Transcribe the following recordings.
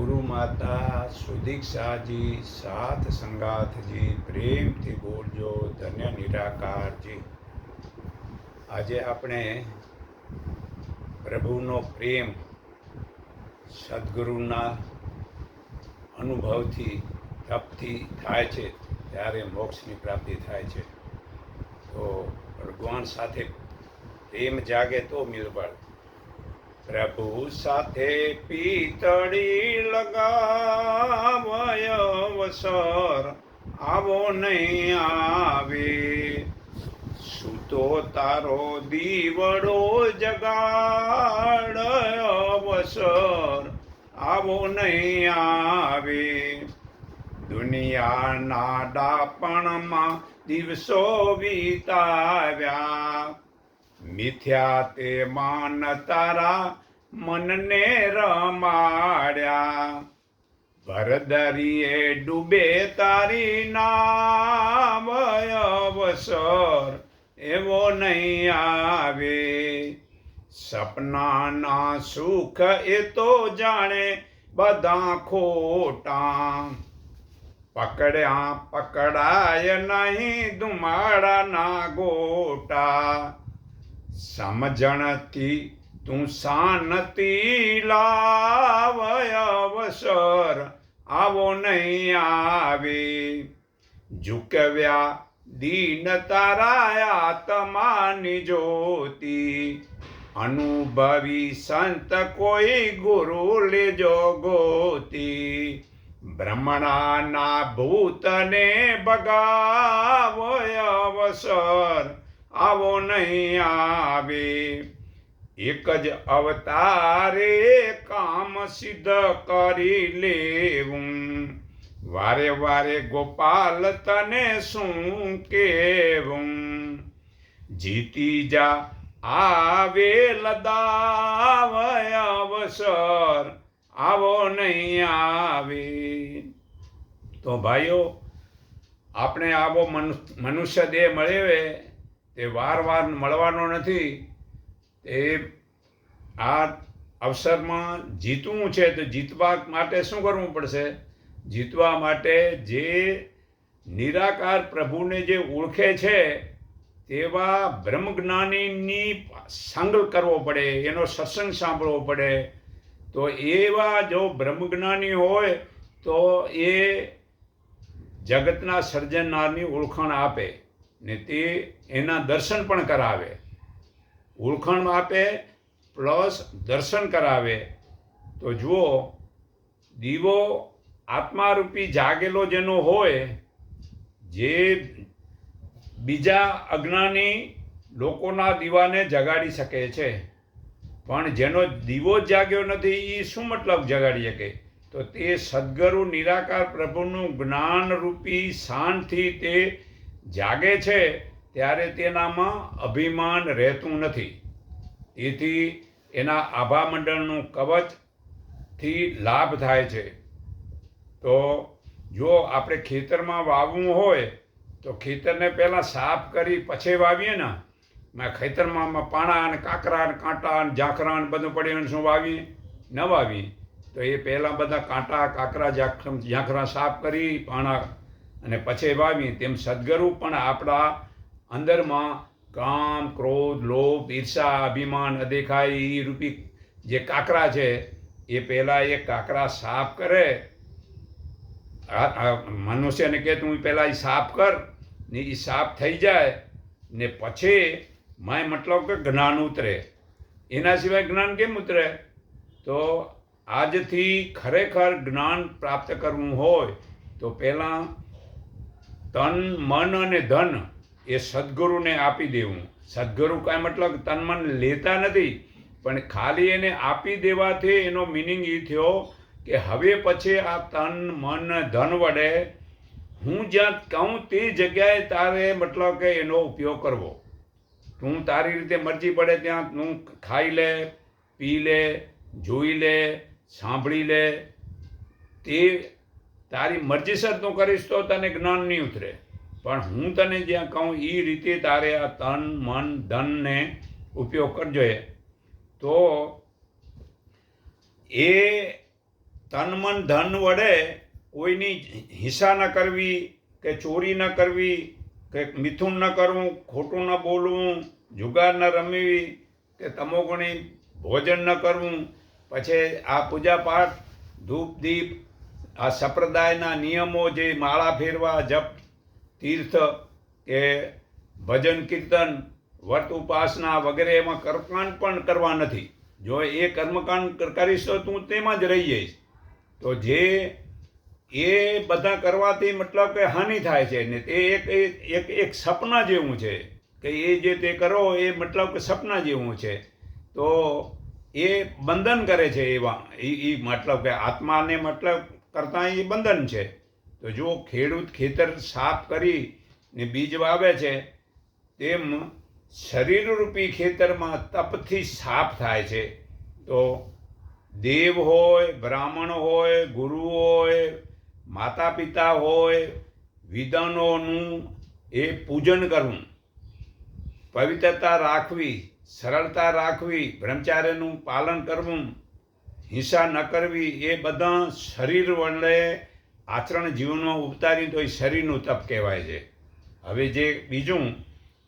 ગુરુ માતા સુદીક્ષાજી સાથ સંગાથજી, પ્રેમથી બોલજો, ધન્ય નિરાકારજી. આજે આપણે પ્રભુનો પ્રેમ સદગુરુના અનુભવથી તપથી થાય છે, ત્યારે મોક્ષની પ્રાપ્તિ થાય છે. તો ભગવાન સાથે પ્રેમ જાગે તો મિલબળ પ્રભુ સાથે પીતળી લગાવય અવસર. આવો નહીં આવે. સૂતો તારો દીવડો જગાડ અવસર. આવો નહીં આવે. દુનિયાના ડાપણમાં દિવસો વિતાવ્યા. મિથ્યા તે માન તારા મનને રમાડ્યા. ભરદરીએ ડૂબે તારી નામ અવસર એવો નહીં આવે. સપનાના સુખ એ તો જાણે બધા ખોટા. પકડ્યા પકડાય નહીં ધુમાડાના ગોટા. સમજણથી તું શાંતિ લાવય અવસર, આવો નહીં આવે. ઝુકવ્યા દીન તારા આત્માની જ્યોતિ, અનુભવી સંત કોઈ ગુરુ લેજો ગોતી. બ્રહ્મણાના ભૂતને બગાવો અવસર, આવો નહીં આવે. એક જ અવતારે કામ સિદ્ધ કરી લેવું. વારે વારે ગોપાલ તને શું કેવું? જીતી જા આવે લદાવય અવસર, આવો નહીં આવે. તો ભાઈઓ, આપણે આવો મનુ- મનુષ્ય દેહ મળે તે વાર વાર મળવાનો નથી. તે આ અવસરમાં જીતવું છે તો જીતવા માટે શું કરવું પડશે? જીતવા માટે જે નિરાકાર પ્રભુને જે ઓળખે છે, તેવા બ્રહ્મજ્ઞાનીની સંગ કરવો પડે, એનો સત્સંગ સાંભળવો પડે. તો એવા જો બ્રહ્મજ્ઞાની હોય, તો એ જગતના સર્જનારની ઓળખાણ આપે ને તે એના દર્શન પણ કરાવે. ઓળખાણ આપે, પ્લસ દર્શન કરાવે. તો જુઓ, દીવો આત્મારૂપી જાગેલો જેનો હોય, જે બીજા અજ્ઞાની લોકોના દીવાને જગાડી શકે છે. પણ જેનો દીવો જ જાગ્યો નથી એ શું મતલબ જગાડી શકે? તો તે સદગુરુ નિરાકાર પ્રભુનું જ્ઞાનરૂપી શાનથી તે જાગે છે. ત્યારે તેનામાં અભિમાન રહેતું નથી. તેથી એના આભામંડળનું કવચથી લાભ થાય છે. તો જો આપણે ખેતરમાં વાવવું હોય, તો ખેતરને પહેલાં સાફ કરી પછી વાવીએ ને. મેં ખેતરમાં પાણા અને કાંકરા અને કાંટા અને ઝાંખરા અને બધું પડ્યું શું વાવીએ? ન વાવીએ. તો એ પહેલાં બધા કાંટા, કાંકરા ઝાંખ ઝાંખરા સાફ કરી, પાણા અને પછી વાવીએ. તેમ સદગુરુ પણ આપણા અંદરમાં કામ, ક્રોધ, લોભ, ઈર્ષા, અભિમાન, અદેખાઈ એ રૂપી જે કાંકરા છે, એ પહેલાં એ કાંકરા સાફ કરે. મનુષ્યને કે તું પહેલાં એ સાફ કર, ને એ સાફ થઈ જાય, ને પછી માય મતલબ કે જ્ઞાન ઉતરે. એના સિવાય જ્ઞાન કેમ ઉતરે? તો આજથી ખરેખર જ્ઞાન પ્રાપ્ત કરવું હોય, તો પહેલાં તન, મન અને ધન એ સદગુરુને આપી દેવું. સદગુરુ કાંઈ મતલબ તન મન લેતા નથી, પણ ખાલી એને આપી દેવાથી એનો મિનિંગ એ થયો કે હવે પછી આ તન મન ધન વડે હું જ્યાં કહું તે જગ્યાએ તારે મતલબ કે એનો ઉપયોગ કરવો. તું તારી રીતે મરજી પડે ત્યાં તું ખાઈ લે, પી લે, જોઈ લે, સાંભળી લે. તે તારી મરજીસર તું કરીશ તો તને જ્ઞાન નહીં ઉતરે. પણ હું તને જ્યાં કહું એ રીતે તારે આ તન, મન, ધનને ઉપયોગ કરજો એ. તો એ તન, મન, ધન વડે કોઈની હિંસા ન કરવી કે ચોરી ન કરવી કે મિથુન ન કરવું, ખોટું ન બોલવું, જુગાર ન રમવી કે તમોગુણી ભોજન ન કરવું. પછી આ પૂજાપાઠ, ધૂપ, દીપ, આ સંપ્રદાયના નિયમો જે માળા ફેરવા, જપ તીર્થ કે ભજન કીર્તન વ્રત ઉપાસના વગેરે એમાં કર્મકાંડ પણ કરવા નથી. જો એ કર્મકાંડ કરીશ તો તું તેમાં જ રહી જઈશ. તો જે એ બધા કરવાથી મતલબ કે હાનિ થાય છે ને તે એક એક એક સપના જેવું છે કે એ જે તે કરો એ મતલબ કે સપના જેવું છે. તો એ બંધન કરે છે એવા એ મતલબ કે આત્માને મતલબ કરતાં એ બંધન છે. તો જો ખેડૂત ખેતર સાફ કરી ને બીજ વાવે છે, તેમ શરીરરૂપી ખેતરમાં તપથી સાફ થાય છે. તો દેવ હોય, બ્રાહ્મણ હોય, ગુરુ હોય માતા પિતા હોય, વિધાનોનું એ પૂજન કરવું. પવિત્રતા રાખવી, સરળતા રાખવી, બ્રહ્મચાર્યનું પાલન કરવું, હિંસા ન કરવી, એ બધા શરીર વડે આચરણ જીવનમાં ઉતારી તો એ શરીરનું તપ કહેવાય છે. હવે જે બીજું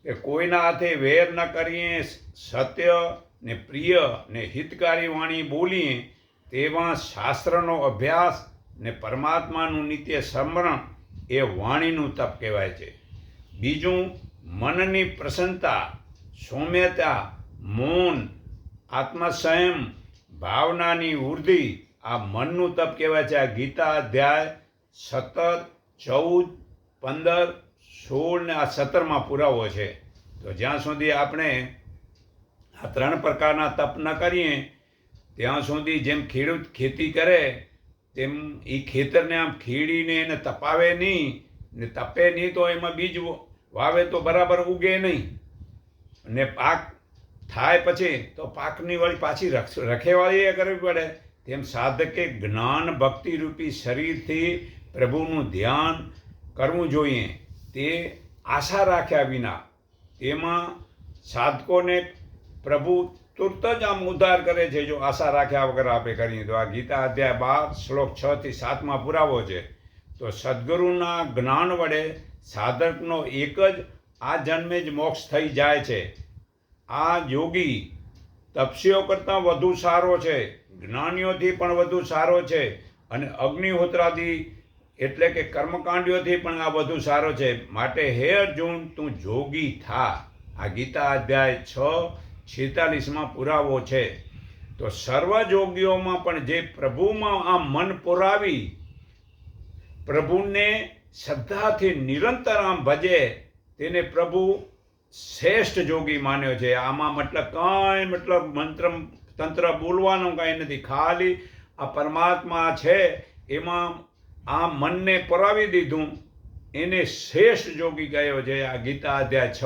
કે કોઈના હાથે વેર ન કરીએ, સત્ય ને પ્રિય ને હિતકારી વાણી બોલીએ તેમાં શાસ્ત્રનો અભ્યાસ ને પરમાત્માનું નિત્ય સ્મરણ એ વાણીનું તપ કહેવાય છે. બીજું, મનની પ્રસન્નતા, સૌમ્યતા, મૌન, આત્મસંયમ, ભાવનાની વૃદ્ધિ આ મનનું તપ કહેવાય છે. આ ગીતા અધ્યાય સત્તર, ચૌદ, પંદર, સોળ ને આ સત્તરમાં પુરાવો છે. તો જ્યાં સુધી આપણે આ ત્રણ પ્રકારના તપ ન કરીએ, ત્યાં સુધી જેમ ખેડૂત ખેતી કરે, તેમ એ ખેતરને આમ ખેડીને એને તપાવે નહીં, ને તપે નહીં તો એમાં બીજ વાવે તો બરાબર ઉગે નહીં. ને પાક થાય પછી તો પાકની વળી પાછી રખેવાળી એ કરવી પડે. તેમ સાધકે જ્ઞાન ભક્તિ રૂપી શરીરથી પ્રભુનું ધ્યાન કરવું જોઈએ. તે આશા રાખ્યા વિના. તેમાં સાધકોને પ્રભુ તુરત જ આમ ઉદ્ધાર કરે છે. જો આશા રાખ્યા વગર આપણે કરીએ તો આ ગીતા અધ્યાય બાર, શ્લોક છ થી સાતમાં પુરાવો છે. તો સદગુરુના જ્ઞાન વડે સાધકનો એક જ આ જન્મે જ મોક્ષ થઈ જાય છે. આ યોગી તપસીઓ કરતાં વધુ સારો છે. જ્ઞાનીઓથી પણ વધુ સારો છે. અને અગ્નિહોત્રાથી એટલે કે કર્મકાંડીઓથી પણ આ વધુ સારો છે. માટે હે અર્જુન, તું જોગી થા. આ ગીતા અધ્યાય છ, છેતાલીસમાં પુરાવો છે. તો સર્વ જોગીઓમાં પણ જે પ્રભુમાં આ મન પુરાવી, પ્રભુને શ્રદ્ધાથી નિરંતર આમ ભજે, તેને પ્રભુ શ્રેષ્ઠ જોગી માન્યો છે. આમાં મતલબ કાંઈ મતલબ મંત્ર, તંત્ર બોલવાનું કાંઈ નથી. ખાલી આ પરમાત્મા છે. એમાં આ મનને પરાવી દીધું. એને શ્રેષ્ઠ જોગી ગયો છે. આ ગીતા અધ્યાય છ,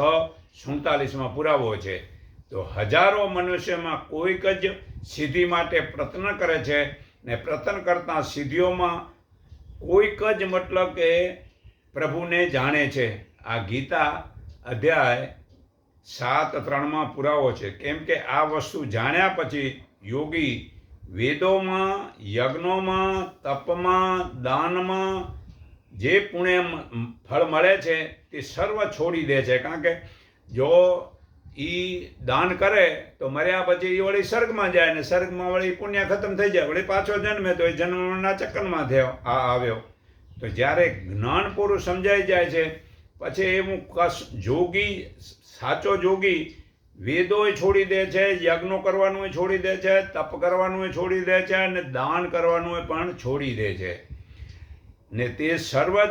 સુડતાલીસમાં પુરાવો છે. તો હજારો મનુષ્યમાં કોઈક જ સિદ્ધિ માટે પ્રયત્ન કરે છે ને પ્રયત્ન કરતાં સિદ્ધિઓમાં કોઈક જ મતલબ કે પ્રભુને જાણે છે. આ ગીતા અધ્યાય સાત, ત્રણમાં પુરાવો છે. કેમ કે આ વસ્તુ જાણ્યા પછી યોગી વેદોમાં, યજ્ઞોમાં, તપમાં, દાનમાં જે પુણ્ય ફળ મળે છે તે સર્વ છોડી દે છે. કારણ કે જો એ દાન કરે તો મર્યા પછી એ વળી સ્વર્ગમાં જાય ને સ્વર્ગમાં વળી પુણ્ય ખતમ થઈ જાય. વળી પાછો જન્મે તો એ જન્મના ચક્કરમાં થયો, આ આવ્યો. તો જ્યારે જ્ઞાન પૂરું સમજાઈ જાય છે, પછી એવું કશ, જોગી, સાચો જોગી વેદોય છોડી દે છે, યજ્ઞો કરવાનું છોડી દે છે, તપ કરવાનું છોડી દે છે અને દાન કરવાનું પણ છોડી દે છે. ને તે સર્વ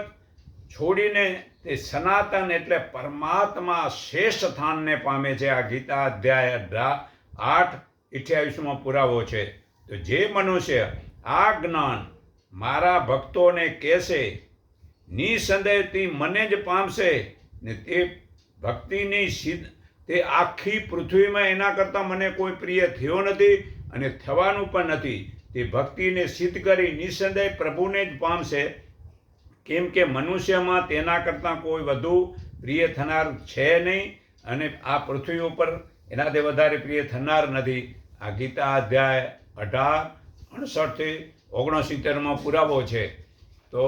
છોડીને તે સનાતન એટલે પરમાત્મા શ્રેષ્ઠ સ્થાનને પામે છે. આ ગીતા અધ્યાય અઢાર આઠ અઠ્યાવીસમાં પુરાવો છે. તો જે મનુષ્ય આ જ્ઞાન મારા ભક્તોને કહેશે, નિસંદેહથી મને જ પામશે, ને તે ભક્તિની સિદ્ધ તે આખી પૃથ્વીમાં એના કરતાં મને કોઈ પ્રિય થયો નથી અને થવાનું પણ નથી. તે ભક્તિને સિદ્ધ કરી નિસંદેહ પ્રભુને જ પામશે. કેમ કે મનુષ્યમાં તેના કરતાં કોઈ વધુ પ્રિય થનાર છે નહીં અને આ પૃથ્વી ઉપર એનાથી વધારે પ્રિય થનાર નથી. આ ગીતા અધ્યાય અઢાર, અડસઠથી ઓગણસિત્તેરમાં પુરાવો છે. તો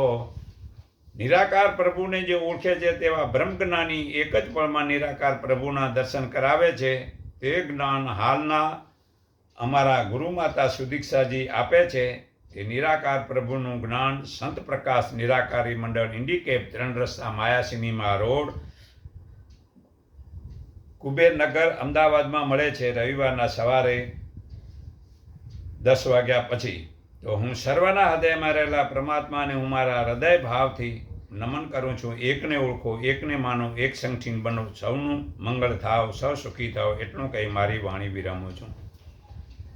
નિરાકાર પ્રભુને જે ઓળખે છે તેવા બ્રહ્મજ્ઞાની એક જ પળમાં નિરાકાર પ્રભુના દર્શન કરાવે છે. તે જ્ઞાન હાલના અમારા ગુરુમાતા સુદીક્ષાજી આપે છે. તે નિરાકાર પ્રભુનું જ્ઞાન સંત પ્રકાશ નિરાકારી મંડળ ઇન્ડિકેપ ત્રણ રસ્તા માયા સિનેમા રોડ કુબેરનગર અમદાવાદમાં મળે છે રવિવારના સવારે દસ વાગ્યા પછી. તો હું સર્વના હૃદયમાં રહેલા પરમાત્માને હું મારા હૃદય ભાવથી નમન કરું છું. એકને ઓળખો, એકને માનો, એક સંગઠિન બનો. સૌનું મંગળ થાવ, સૌ સુખી થાવ. એટલું કહી મારી વાણી વિરામું છું.